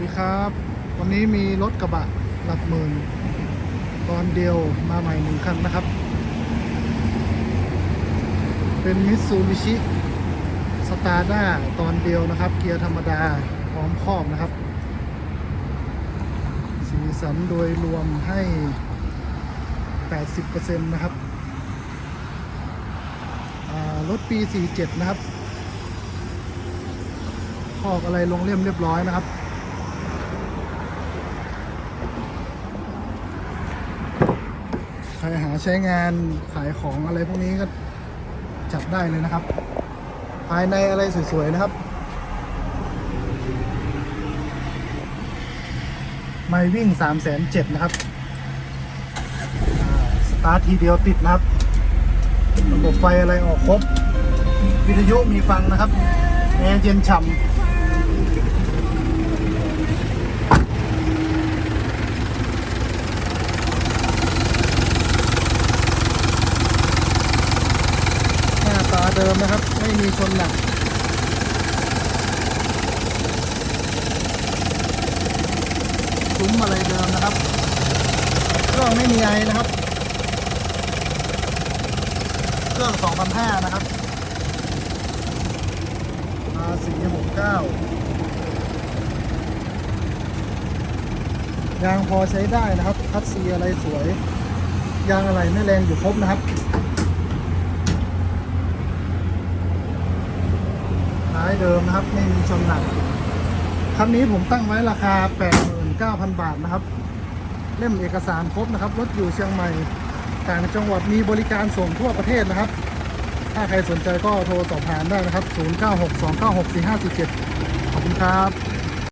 ดีครับ วันนี้มีรถกระบะหลักหมื่นตอนเดียวมาใหม่หนึ่งคันนะครับ เป็นมิตซูบิชิสตาร์ด้าตอนเดียวนะครับ เกียร์ธรรมดาพร้อมครอบนะครับ สีสันโดยรวมให้ 80%นะครับรถปี 47 นะครับคอกอะไรลงเล่ยมเรียบร้อยนะครับ ใครหาใช้งานขายของอะไรพวกนี้ก็จับได้เลยนะครับ ภายในอะไรสวยๆนะครับ ไม่วิ่ง3 7 0 0 0นะครับ สตาร์ททีเดียวติดนะครับ ระบบไฟอะไรออกครบ วิทยุมีฟังนะครับ แอร์เย็นฉ่ำหน้าตา เดิมนะครับ ไม่มีชนหนักซุ้มอะไรเดิมนะครับเครื่องไม่มีไอนะครับ เครื่อง2,500นะครับ R469 ยางพอใช้ได้นะครับ คัดซีอะไรสวย ยางอะไรไม่แรงอยู่ครบนะครับายเดิมนะครับ ไม่มีชนหนักคันนี้ผมตั้งไว้ราคา 89,000 บาทนะครับ เล่มเอกสารครบนะครับ รถอยู่เชียงใหม่ ต่างจังหวัดมีบริการส่งทั่วประเทศนะครับ ถ้าใครสนใจก็โทรสอบถามได้นะครับ 0962964547 ขอบคุณครับ